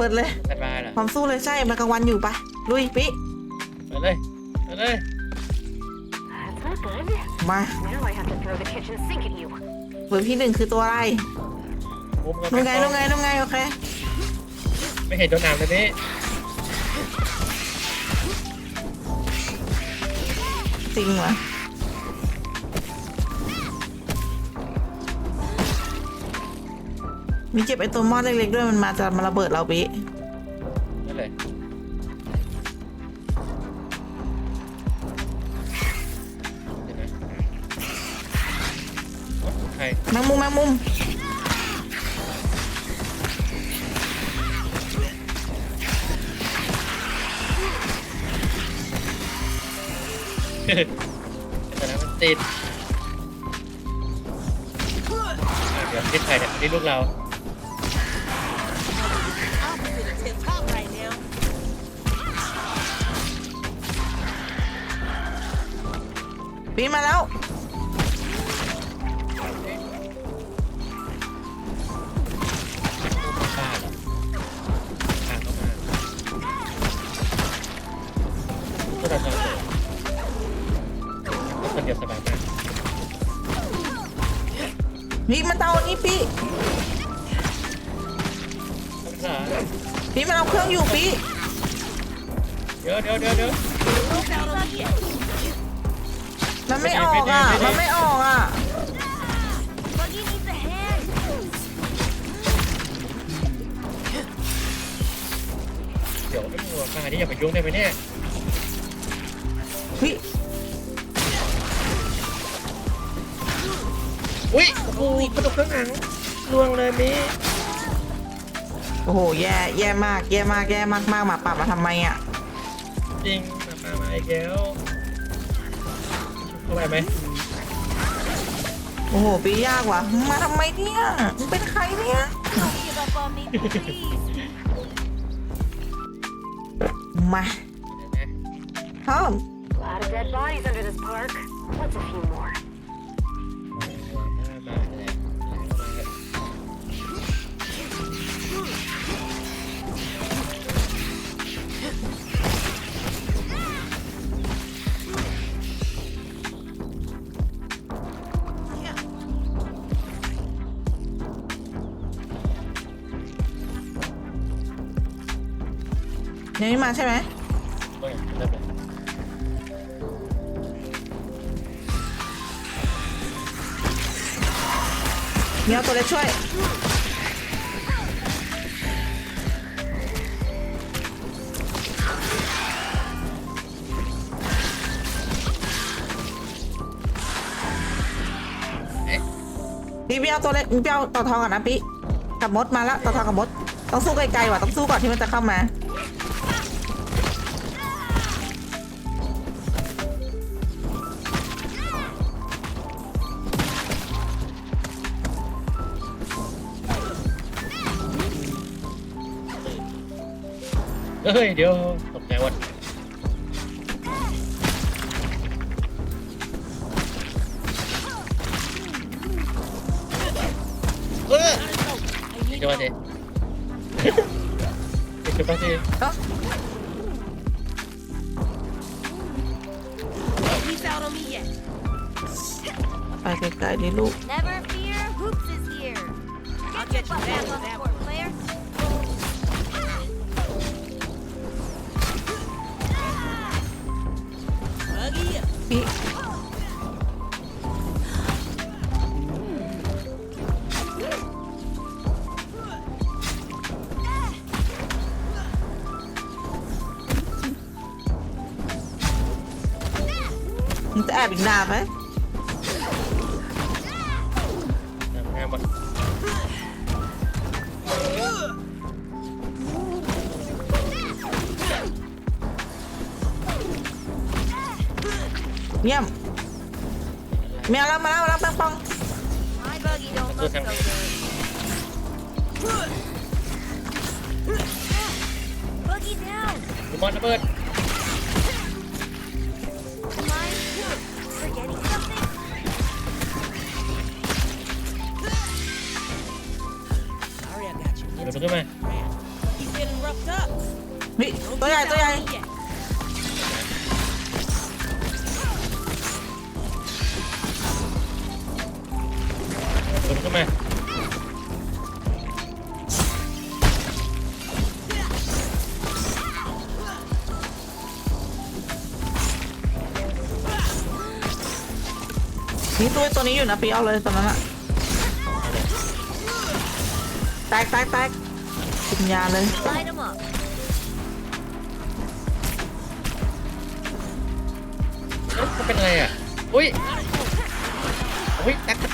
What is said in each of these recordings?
เปิดเลยสบายเหรอพร้อมสู้เลยใช่มากลางวันอยู่ปะลุยปิเปิดเลย เปิดเลย That's not good. มา Now I have to throw the kitchen sink at you. เบอร์พี่หนึ่งคือตัวอะไรมุมกันนู่นไงนู่นไงนู่นไงโอเค ไม่เห็นโดนหนามเลยนี่จริงเหรอ มีเก็บไอตัวมอดเล็กๆด้วยมันมาจะมาระเบิดเราปินั่นเลยเห็นไหมโอ๊ะใครแมงมุมแมงมุมแต่นั้นมันติดอะเดี๋ยวนี่ใครเนี่ยนี่ลูกเรา ปีมาแล้วบ้าเหรออ่านเข้ามาพวกเราทำเสร็จก็คนเดียวสบายมากพี่มันเอาอันนี้พี่ทำไมล่ะพี่มันเอาเครื่องอยู่พี่ เดี๋ยวเดี๋ยวเดี๋ยว มันไม่ออกอะไม่ดีไม่ดีมันไม่ออกอะ Buggy needs a hand. เดี๋ยวไอ้หัวปลาที่อย่าไปยุ่งได้ไหมเนี่ยพี่อุ้ยโอ้โหกระดูกข้างหลังล่วงเลยมิโอ้โห แย่ แย่มาก แย่มาก แย่มากมากหมาป่ามาทำไมอะ จริงมาปลามาอีกแล้ว เข้าไปไหมโอ้โหปียากว่ะมาทำไมเนี่ยมึงเป็นใครเนี่ย Don't give up on me, please. มาเดี๋ยวนะพร้อม A lot of dead bodies under this park. What's a few more? ยังไม่มาใช่ไหมโอ้ยเริ่เลยมีเอาตัวเล็กช่วย พี่พี่เอาตัวเล็กพี่เอาต่อทองก่อนนะพี่กับมดมาแล้วต่อทองกับมดต้องสู้ไกลๆว่ะต้องสู้ก่อนที่มันจะเข้ามา เฮ้ยเดี๋ยว พี่มึงจ เยี่ยมเมียแล้วมาแล้วมาแล้วปังปัง My buggy don't look so good. Buggy down. ดูมอนระเบิด Am I forgetting something? เดี๋ยวมันขึ้นมา He's getting ญ่ตัวใหญ่ ค นเข้ามานี่ตัวตัวนี้อยู่นะปีเอาเลยตอนนั้นอะแตกแตกแตกกินยาเลย Light them up. เอ้าเขาเป็นอะไรอะ อุ้ย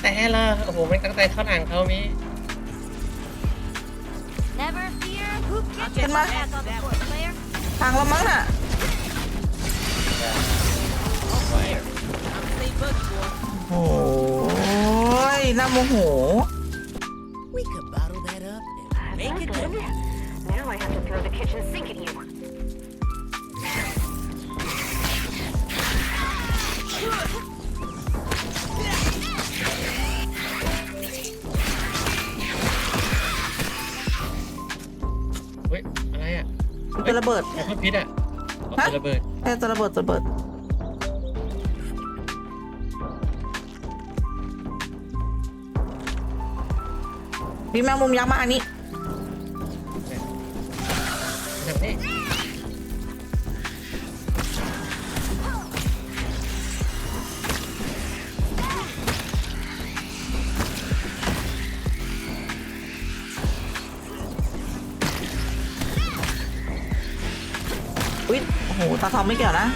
อุ้ยตักกะแตเหรอโอ้โหไม่ตักกะแตเข้าหนังเขามี Never fear. Who Get gets my- back on the court, player? ทางละมั้งน่ะโอ้ยน่าโมโห We could bottle that up and make it good. Now I have to throw the kitchen sink at you. เป็นระเบิดไอ้พ่อพิษอะเอาเป็นระเบิดแค่ตัวระเบิดตัวระเบิดมีแมงมุมยักษ์มาอันนี้ ไม่เกี่ยวนะ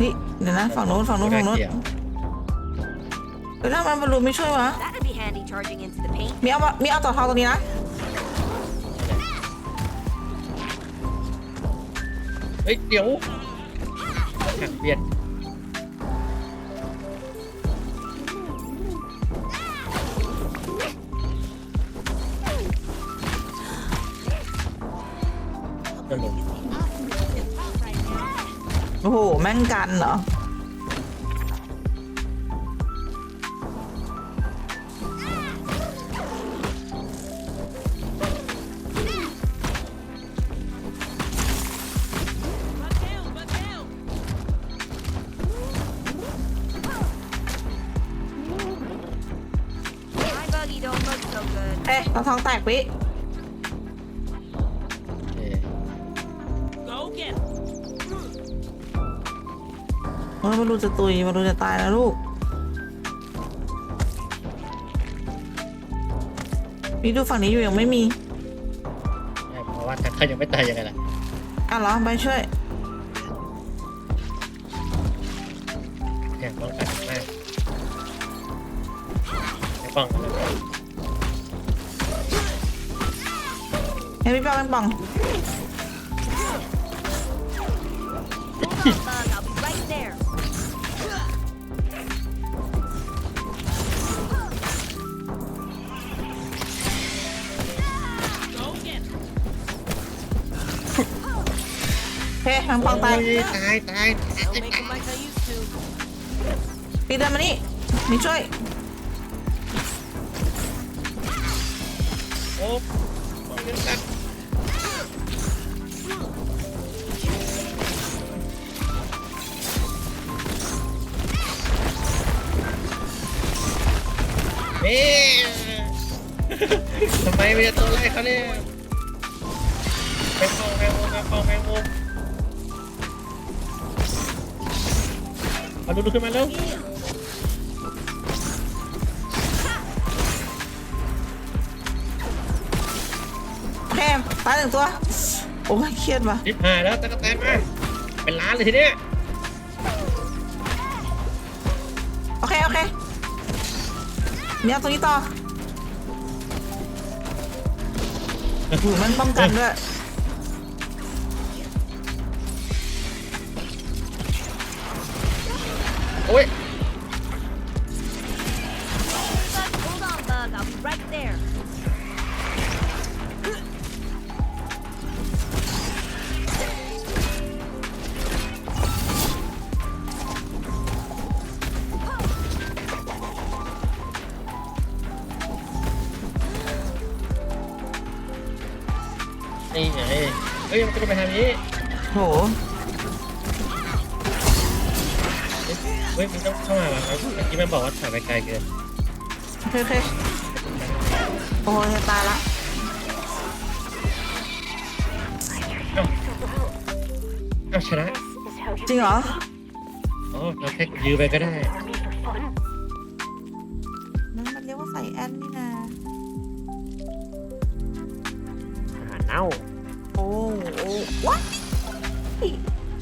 นี่เดี๋ยวนะฝั่งโน้นฝั่งโน้นฝั่งโน้นเกี่ยวเฮ้ยทำไมบอลลูนไม่ช่วยวะ That'd be handy charging into the paint. มีเอามามีเอาต่อทองตรงนี้นะ เฮ้ยเดี๋ยวหักเบียด อ้โห แม่งกันเหรอ My buggy don't look so good. เอ๊ะตาทองแตกปิ ฮ้ยบอลลูนจะตุยบอลลูนจะตายนะลูกพี่ดูฝั่งนี้อยู่ยังไม่มีใช่เพราะว่าถ้าเขายังไม่ตายยังไงล่ะอะเหรอไปช่วยเนี่ยป้องกันมากไม่ป้องกันเลยให้พี่เป้าเป็นป่อง Hold on, bug. ทางป่องตายตายตาย I'll make them like I used to. พี่เดินมานี่นี่ช่วยโอ้ป้องกันกันนี่ทำไมไม่จะตัวไล่เขาเนี่ยแมงมุมแมงมุมแมงมุมแมงมุม เอาดูดูขึ้นมาเร็วโอเคตายหนึ่งตัว โอ้ยเครียดว่ะรีบหายแล้วตะกะแตนมาเป็นล้านเลยทีเนี้ยโอเค โอเคมีเอาตรงนี้ต่อ โอ้โหมันป้องกันด้วย โอ้ย Bug, hold on, bug. I'll be right there. อ้ยมันจะไปทางนี้โห เฮ้ยมันต้องเข้ามาว่ะเมื่อกี้มันบอกว่าถ่ายไปไกลเกินโอเคโอเคโอ้ยตายละเอ้าเอ้าชนะ This is how you จริงเหรออ๋อเราแค่ยืมไปก็ได้ for me for fun. นั่นมันเรียกว่าใส่แอนนี่นะอาหารเน่าโอ้โอ้ว้า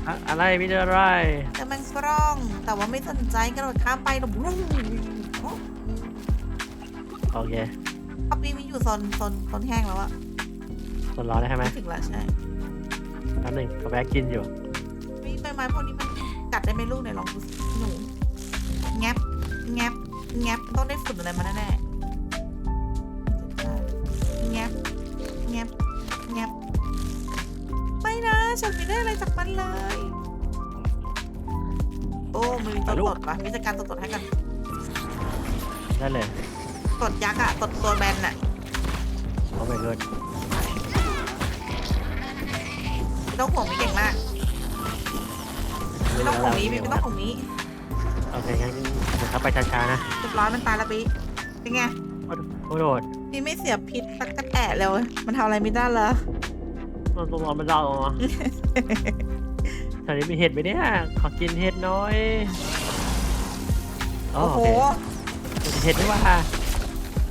อะอะไรมีอะไรเจอแมงสรอง แต่ว่าไม่สนใจกระโดดข้ามไปหรอกบุ้งโอเคเอาปีมีอยู่โซนโซนโซนแห้งแล้วอะคนร้อนแล้วใช่ไหมไม่ถึงละใช่แป๊บหนึงกาแฟกินอยู่มีใบไม้พวกนี้มันกัดได้ไหมลูกไหนลองดูสิหนู แงบแงบแงบต้องได้ฝุ่นอะไรมาแน่ๆ ฉันไม่ได้อะไรจากมันเลย โอ้มือมีตัวตดปะมีจัดการตัวตดให้กันได้เลยตดยักษ์อะตดตัวแบนอะโอ้ไม่เกินไม่ต้องห่วงมีเก่งมากไม่ต้องห่วงนี้ไม่ต้องห่วงนี้โอเคงั้นเดี๋ยวเข้าไปช้าๆนะเรียบร้อยมันตายแล้วปีเป็นไงโอ้โอ้โดดพี่ไม่เสียพิษสักกระแตะเลยเว้ยมันทำอะไรไม่ได้เลย มันตัวร้อนมันเราเหรอแถวนี้มีเห็ดไหมเนี่ย ขอกินเห็ดหน้อยอ๋อโอ้โหโอเคเห็ดไม่ว่า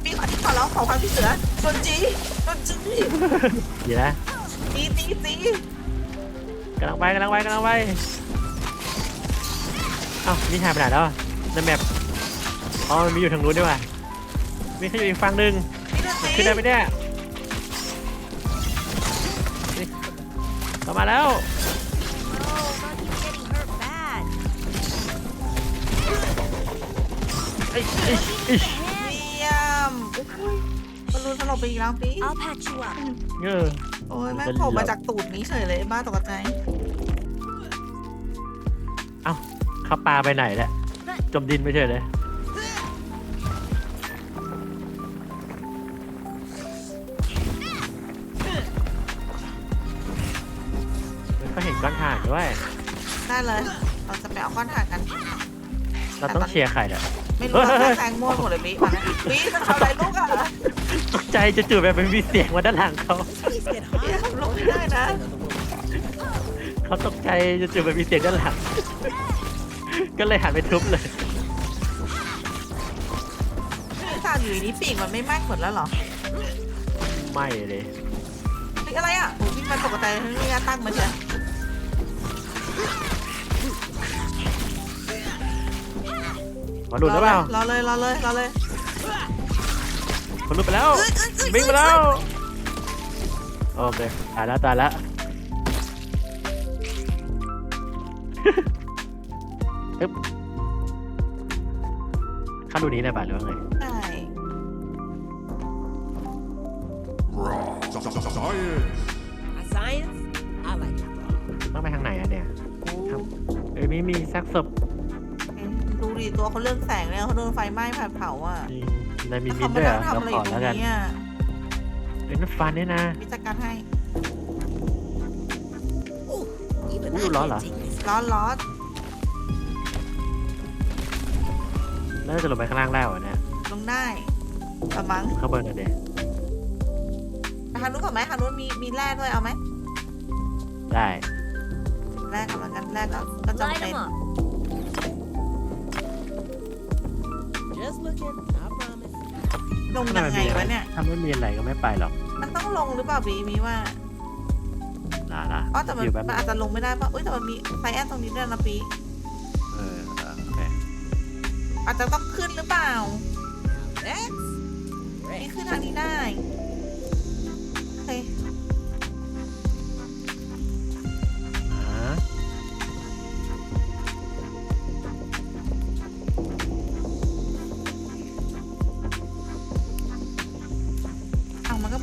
พี่ขอที่ขอร้องขอความพี่เสือโดนจีโดนจีเดี๋ยวนะจีจีจีกำลังไปกำลังไปกำลังไปเอ้านี่หายไปไหนแล้วอะในแมปอ๋อมันมีอยู่ทางนู้นด้วยว่ะมีแค่อยู่อีกฝั่งหนึ่งพี่โดนจีขึ้นได้ไหมเนี่ยามาแล้ว Oh, Monkey's getting hurt bad. เอ้ยเอ้ยเอ้ยเยี่ยมอุ้ยบอลลูนสลบไปอีกแล้วพี่ I'll patch you up. เออโอ้ยแม่งโผล่มาจากตูดนี้เฉยเลยบ้าตกใจเอ้าเขาปลาไปไหนแหละจมดินไม่ใช่เลย นก้อนถ่านด้วยได้เลย เราจะไปเอาก้อนถ่านกัน เราต้องเชียร์ใครเนี่ย ไม่รู้เราแทงมั่วหมดเลยพี่มานะพี่จะทำอะไรลูกอะตกใจจะจู่ๆแบบมันมีเสียงมาด้านหลังเขา Please get พี่ high. ทำลูกไม่ได้นะเขาตกใจจะจู่ๆแบบมีเสียงด้านหลัง ก็เลยหันไปทุบเลยพี่ตาอยู่นี้ปีกมันไม่ไหม้หมดแล้วเหรอ ไม่เลยเฮ้ยอะไรอะโอ้ยพี่มันตกใจไม่กล้าตั้งมันเลย มาหลุดแล้วเปล่ารอเลยรอเลยรอเลยมันหลุดไปแล้วเอ้ยเอ้ยเอ้ยวิ่งไปแล้วโอเคตายแล้วตายแล้วอึ๊บเข้าดูนี้ได้ป่ะหรือว่าไงใช่ My science? I like it raw. ต้องไปทางไหนอะเนี่ยทางเอ้ยไม่มีซากศพเอ๊ะ ดูดิตัวเขาเรื่องแสงเลยเขาโดนไฟไหม้ผ่าเผาอะจริงนายมีแล้วมิเขานมาด้วยเหรนั่องทำเราอะไรอขอยู่ตรแล้วงกันนี้อะเป็นน้ำฟันด้วยนะวิจัดการให้ Ooh, even Ooh, I la can la. take this. ร้อนร้อนแล้วจะลงไปข้างล่างได้เหรอเนี่ยลงได้ประมังข้างบนกันเด็ไปทางนู้นก่อนไหมทางนู้นมีมีแร่ด้วยเอาไหมได้แร่กับมันกันแร่ก็ก็จำ Light เป็น him up. ลงยังไงวะเนี่ย ถ้าไม่มีอะไรก็ไม่ไปหรอกมันต้องลงหรือเปล่าบีมีว่าลาลาอ๋อแต่มันอยู่แบบมันอาจจะลงไม่ได้ป่ะอุ้ยแต่มันมีไซแอนตรงนี้ด้วยนะปีเออเออโอเคอาจจะต้องขึ้นหรือเปล่า Now that's นี่ great. ขึ้นทางนี้ได้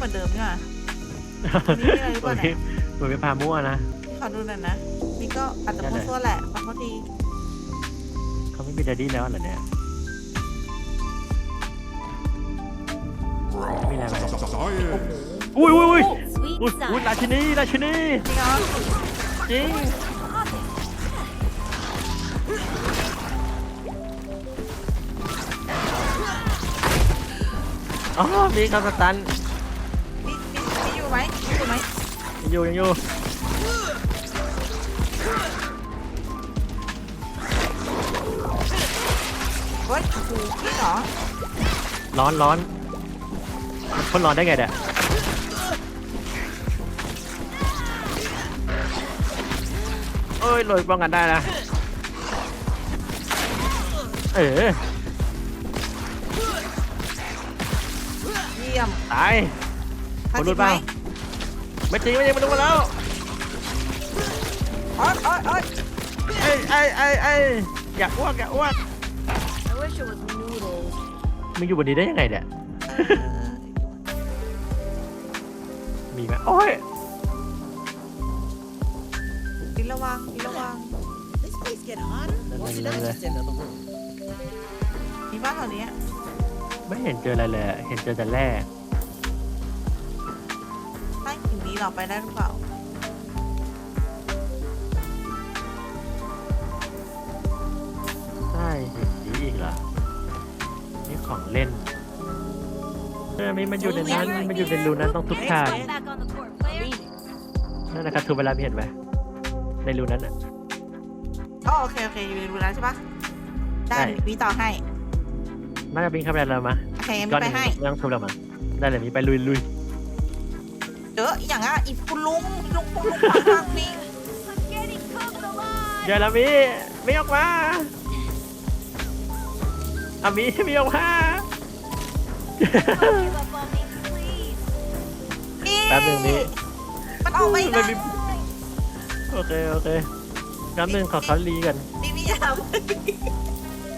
เอามันก็เหมือนเดิมนี่หว่าอันนี้มีอะไรหรือเปโอล่าเคเนี่ยมันไปพามั่วนะขอดูหน่อยนะ นี่ก็อาจจะมั่วซั่วแหละเพราะเขาดีเขาไม่มีดดดี้แล้วเหรอเนี่ยมีอะไรไหมโอ้โหอุ้ยอุ้ยอุ้ย Sweet อุ้ยอุ้ยราชินีราชินีจริงเหรอจริงอ๋อมีคำสตันมีมี มีอยู่ไหมมีอยู่ไหมยังอยู่ยังอยู่เฮ้ยโอ้โหพี่เหรอร้อนร้อนมันทนร้อนได้ไงเนี่ยเอ้ยลอยป้องกันได้นะ เออเยี่ยมตายถ้าคนจรู้ริงไหมเปล่า ไม่จริงไม่จริงมันรู้มาแล้วโอ๊ยโอ๊ยโอ๊ยเอ้ยเอ้ยเอ้ยเอ้ยอย่าอ้วกอย่าอ้วก I wish it was noodles. มึงอยู่บนนี้ได้ยังไงเนี่ยเออมีไหมโอ้ยลิ้นระวังลิ้นระวัง This place get hotter? Or is that just another room? มีบ้านแถวนี้ไม่เห็นเจออะไรเลย เห็นเจอแต่แร่ ต้หินนี้เราไปได้หรือเปล่าใช่เห็นนี้อีกเหรอนี่ของเล่นเออมีมันอยู่ในนั้นมันอยู่ในรูนั้นต้องทุกทาง Back on the court, player. นั่นนะครับทูเวลามีเห็นไหมในรูนั้นอะ อ๋อโอเคโอเคอยู่ในรูแล้วใช่ปะได้ใช่มีต่อให้น่าจะบินเข้าไปแล้วมาโอเคงั้นก้มีอนไปหนึ่งให้ไม่ต้องทุบแล้วมั้งได้เลยมีไปลุยลุย เจออีกอย่างอะอีคุณลุงลุงคุณลุงขวางทางนี่ I'm getting cooked alive. เดี๋ยวแล้วมีมีออกมาอะมีมีออกมา Don't give up on me, please. แป๊บหนึงมีมันออกไม่ได้ไม่มีโอเคโอเคแป๊บหนึงขอเขารีกันนี่นี่ยามโอเค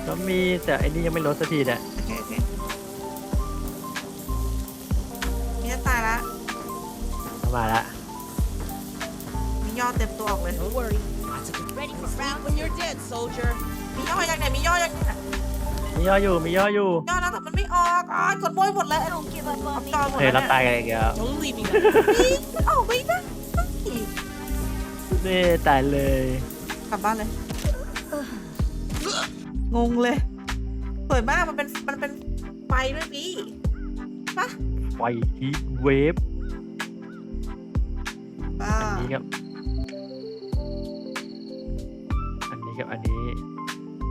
แล้วมีแต่อันนี้ยังไม่ลดสักทีเนี่ย มาละมีย่อเต็มตัวออกเลย Don't worry. I took a Ready for sleep round when you're dead, soldier. มีย่อยังไงมีย่อยังไงน่ะมีย่ออยู่มีย่ออยู่ย่อแล้วแต่มันไม่ออกอะกดบ้วยหมดเลย Don't give up ออ on ฟ me. จอหมดเฮ้ยแล้วเราตายเนี่ยกันอีกแล้ว Don't leave me. นี่มันออกไม่ได้นี่ตายเลยกลับบ้านเลย งงเลยสวยมากมันเป็นมันเป็นไฟด้วยพี่ปะไฟฮีทเวฟ อ่าอันนี้กับอันนี้กับอันนี้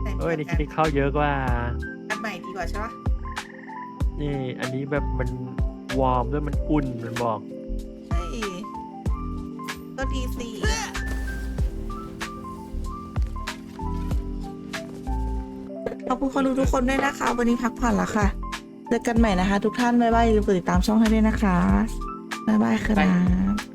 ไหนเอ้ยเหมืนี่อนกันคิดเข้าเยอะกว่า อันใหม่ดีกว่าใช่ปะนี่อันนี้แบบมันวอร์มด้วยมันอุ่นมันบอกใช่ก็ดีสิขอบคุณคนดูทุกคนด้วยนะคะ วันนี้พักผ่อนแล้วค่ะ เจอกันใหม่นะคะ ทุกท่าน บ๊ายบายอย่าลืมกดติดตามช่องให้ด้วยนะคะ บ๊ายบายครับ